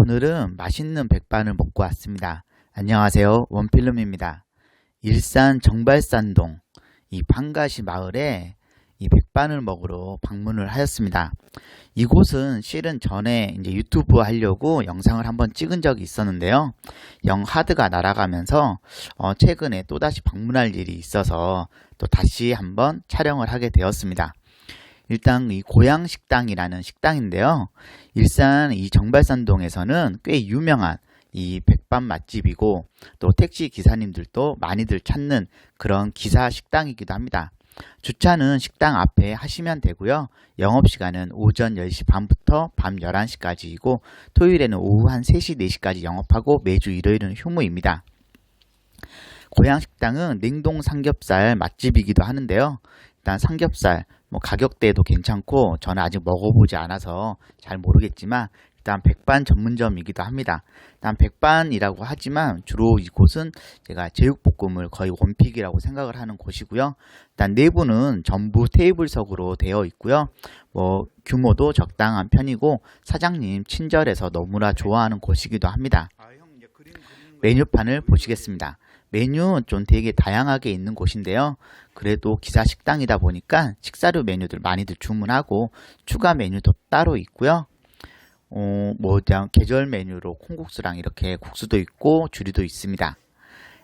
오늘은 맛있는 백반을 먹고 왔습니다. 안녕하세요. 원필름입니다. 일산 정발산동 이 판가시 마을에 이 백반을 먹으러 방문을 하였습니다. 이곳은 실은 전에 이제 유튜브 하려고 영상을 한번 찍은 적이 있었는데요. 영 하드가 날아가면서 어 최근에 또다시 방문할 일이 있어서 또 다시 한번 촬영을 하게 되었습니다. 일단 이 고향 식당이라는 식당인데요. 일산 이 정발산동에서는 꽤 유명한 이 백반 맛집이고 또 택시 기사님들도 많이들 찾는 그런 기사 식당이기도 합니다. 주차는 식당 앞에 하시면 되고요. 영업시간은 오전 10시 반부터 밤 11시까지이고 토요일에는 오후 한 3시, 4시까지 영업하고 매주 일요일은 휴무입니다. 고향 식당은 냉동 삼겹살 맛집이기도 하는데요. 일단 삼겹살 뭐 가격대도 괜찮고 저는 아직 먹어보지 않아서 잘 모르겠지만 일단 백반 전문점이기도 합니다. 일단 백반이라고 하지만 주로 이곳은 제가 제육볶음을 거의 원픽이라고 생각을 하는 곳이고요. 일단 내부는 전부 테이블석으로 되어 있고요. 뭐 규모도 적당한 편이고 사장님 친절해서 너무나 좋아하는 곳이기도 합니다. 메뉴판을 보시겠습니다. 메뉴 좀 되게 다양하게 있는 곳인데요. 그래도 기사 식당이다 보니까 식사류 메뉴들 많이들 주문하고 추가 메뉴도 따로 있고요. 어, 뭐 그냥 계절 메뉴로 콩국수랑 이렇게 국수도 있고 주류도 있습니다.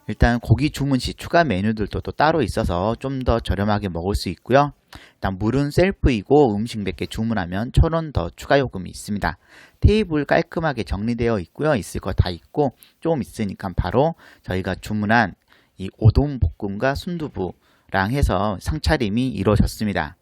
일단 고기 주문 시 추가 메뉴들도 또 따로 있어서 좀 더 저렴하게 먹을 수 있고요. 일단 물은 셀프이고 음식 몇 개 주문하면 천 원 더 추가 요금이 있습니다. 테이블 깔끔하게 정리되어 있고요. 있을 거 다 있고 좀 있으니까 바로 저희가 주문한 이 오동 볶음과 순두부랑 해서 상차림이 이루어졌습니다.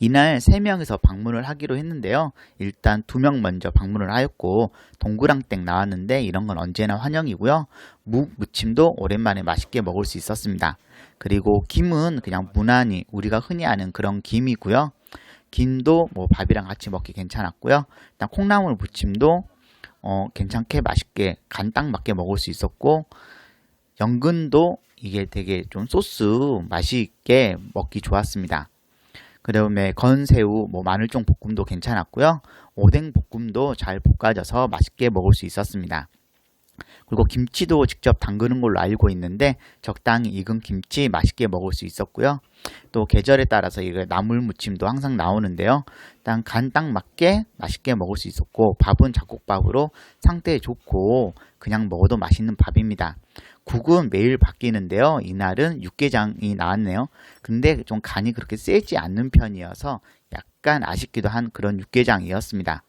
이날 3명이서 방문을 하기로 했는데요. 일단 2명 먼저 방문을 하였고 동그랑땡 나왔는데 이런 건 언제나 환영이고요. 묵 무침도 오랜만에 맛있게 먹을 수 있었습니다. 그리고 김은 그냥 무난히 우리가 흔히 아는 그런 김이고요. 김도 뭐 밥이랑 같이 먹기 괜찮았고요. 일단 콩나물 무침도 어, 괜찮게 맛있게 간 딱 맞게 먹을 수 있었고 연근도 이게 되게 좀 소스 맛있게 먹기 좋았습니다. 그 다음에 건새우, 뭐 마늘종 볶음도 괜찮았고요. 오뎅 볶음도 잘 볶아져서 맛있게 먹을 수 있었습니다. 그리고 김치도 직접 담그는 걸로 알고 있는데 적당히 익은 김치 맛있게 먹을 수 있었고요. 또 계절에 따라서 이거 나물 무침도 항상 나오는데요. 일단 간 딱 맞게 맛있게 먹을 수 있었고 밥은 잡곡밥으로 상태 좋고 그냥 먹어도 맛있는 밥입니다. 국은 매일 바뀌는데요. 이날은 육개장이 나왔네요. 근데 좀 간이 그렇게 세지 않는 편이어서 약간 아쉽기도 한 그런 육개장이었습니다.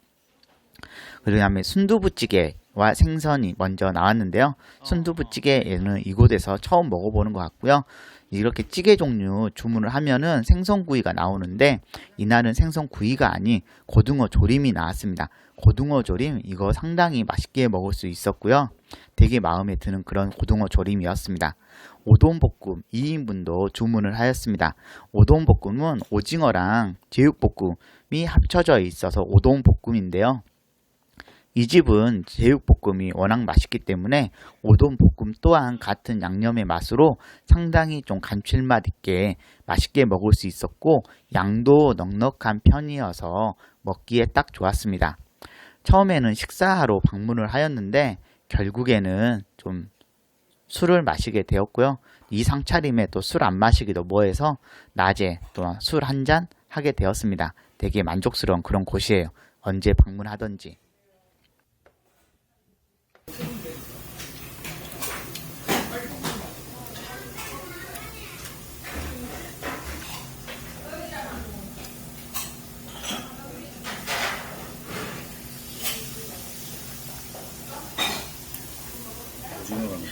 그리고 다음에 순두부찌개와 생선이 먼저 나왔는데요. 순두부찌개는 이곳에서 처음 먹어보는 것 같고요. 이렇게 찌개 종류 주문을 하면은 생선구이가 나오는데 이날은 생선구이가 아닌 고등어 조림이 나왔습니다. 고등어 조림 이거 상당히 맛있게 먹을 수 있었고요. 되게 마음에 드는 그런 고등어 조림이었습니다. 오돈볶음 2인분도 주문을 하였습니다. 오돈볶음은 오징어랑 제육볶음이 합쳐져 있어서 오돈볶음인데요. 이 집은 제육볶음이 워낙 맛있기 때문에 오돈볶음 또한 같은 양념의 맛으로 상당히 좀 감칠맛 있게 맛있게 먹을 수 있었고 양도 넉넉한 편이어서 먹기에 딱 좋았습니다. 처음에는 식사하러 방문을 하였는데 결국에는 좀 술을 마시게 되었고요. 이 상차림에 또 술 안 마시기도 뭐해서 낮에 또 술 한 잔 하게 되었습니다. 되게 만족스러운 그런 곳이에요. 언제 방문하던지. 오징어가 먹고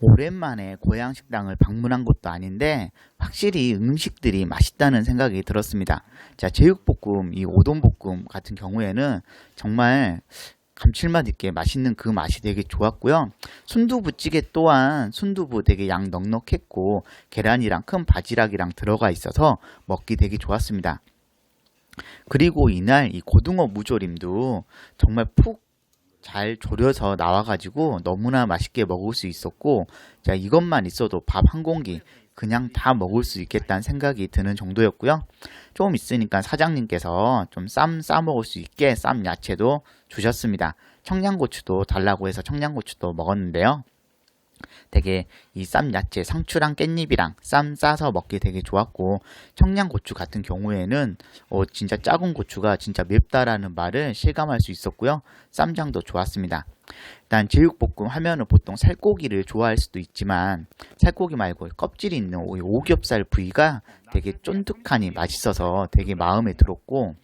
오랜만에 고향 식당을 방문한 것도 아닌데 확실히 음식들이 맛있다는 생각이 들었습니다. 자, 제육볶음, 이 오돈볶음 같은 경우에는 정말 감칠맛 있게 맛있는 그 맛이 되게 좋았고요. 순두부찌개 또한 순두부 되게 양 넉넉했고 계란이랑 큰 바지락이랑 들어가 있어서 먹기 되게 좋았습니다. 그리고 이날 이 고등어 무조림도 정말 푹 잘 졸여서 나와가지고 너무나 맛있게 먹을 수 있었고, 자, 이것만 있어도 밥 한 공기 그냥 다 먹을 수 있겠다는 생각이 드는 정도였고요. 좀 있으니까 사장님께서 좀 쌈 싸 먹을 수 있게 쌈 야채도 주셨습니다. 청양고추도 달라고 해서 청양고추도 먹었는데요. 되게 이 쌈 야채 상추랑 깻잎이랑 쌈 싸서 먹기 되게 좋았고 청양고추 같은 경우에는 어 진짜 작은 고추가 진짜 맵다라는 말을 실감할 수 있었고요. 쌈장도 좋았습니다. 일단 제육볶음 하면은 보통 살코기를 좋아할 수도 있지만 살코기 말고 껍질이 있는 이 오겹살 부위가 되게 쫀득하니 맛있어서 되게 마음에 들었고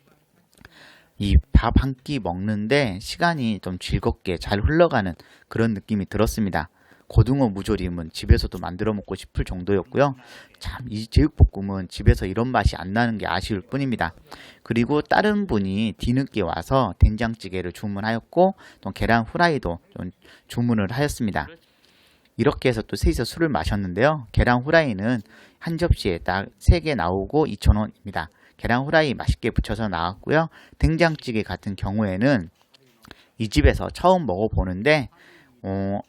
이밥한 끼 먹는데 시간이 좀 즐겁게 잘 흘러가는 그런 느낌이 들었습니다. 고등어 무조림은 집에서도 만들어 먹고 싶을 정도였고요. 참, 이 제육볶음은 집에서 이런 맛이 안 나는 게 아쉬울 뿐입니다. 그리고 다른 분이 뒤늦게 와서 된장찌개를 주문하였고, 또 계란 후라이도 좀 주문을 하였습니다. 이렇게 해서 또 셋이서 술을 마셨는데요. 계란 후라이는 한 접시에 딱 3개 나오고 2,000원입니다. 계란 후라이 맛있게 부쳐서 나왔고요. 된장찌개 같은 경우에는 이 집에서 처음 먹어보는데, 어,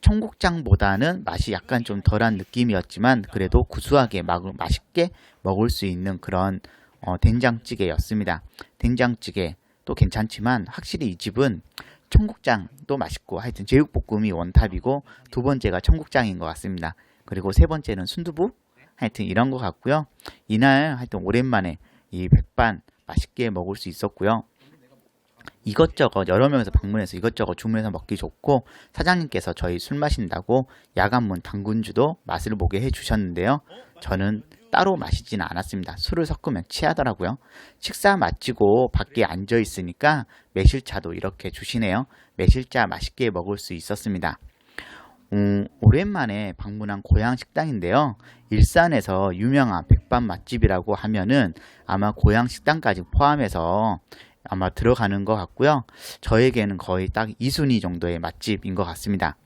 청국장보다는 맛이 약간 좀 덜한 느낌이었지만 그래도 구수하게 막, 맛있게 먹을 수 있는 그런 어, 된장찌개였습니다. 된장찌개 도 괜찮지만 확실히 이 집은 청국장도 맛있고 하여튼 제육볶음이 원탑이고 두 번째가 청국장인 것 같습니다. 그리고 세 번째는 순두부 하여튼 이런 것 같고요. 이날 하여튼 오랜만에 이 백반 맛있게 먹을 수 있었고요. 이것저것 여러 명에서 방문해서 이것저것 주문해서 먹기 좋고 사장님께서 저희 술 마신다고 야간문 당근주도 맛을 보게 해 주셨는데요. 저는 따로 마시지는 않았습니다. 술을 섞으면 취하더라고요. 식사 마치고 밖에 앉아 있으니까 매실차도 이렇게 주시네요. 매실차 맛있게 먹을 수 있었습니다. 음, 오랜만에 방문한 고향 식당인데요. 일산에서 유명한 백반 맛집이라고 하면은 아마 고향 식당까지 포함해서 아마 들어가는 것 같고요. 저에게는 거의 딱 2순위 정도의 맛집인 것 같습니다.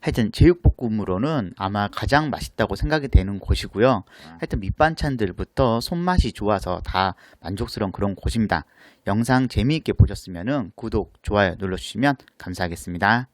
하여튼 제육볶음으로는 아마 가장 맛있다고 생각이 되는 곳이고요. 하여튼 밑반찬들부터 손맛이 좋아서 다 만족스러운 그런 곳입니다. 영상 재미있게 보셨으면 구독, 좋아요 눌러주시면 감사하겠습니다.